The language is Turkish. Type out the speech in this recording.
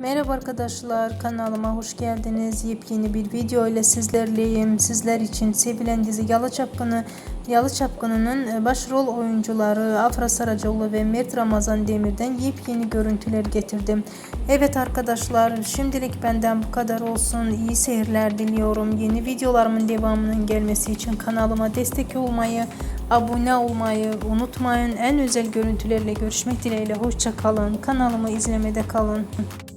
Merhaba arkadaşlar kanalıma hoş geldiniz. Yepyeni bir video ile sizlerleyim. Sizler için sevilen dizi Yalı Çapkını Yalı Çapkını'nın e, başrol oyuncuları Afra Saracoğlu ve Mert Ramazan Demir'den yepyeni görüntüler getirdim. Evet arkadaşlar şimdilik benden bu kadar olsun. İyi seyirler diliyorum. Yeni videolarımın devamının gelmesi için kanalıma destek olmayı, abone olmayı unutmayın. En özel görüntülerle görüşmek dileğiyle. hoşçakalın. Kanalımı izlemede kalın.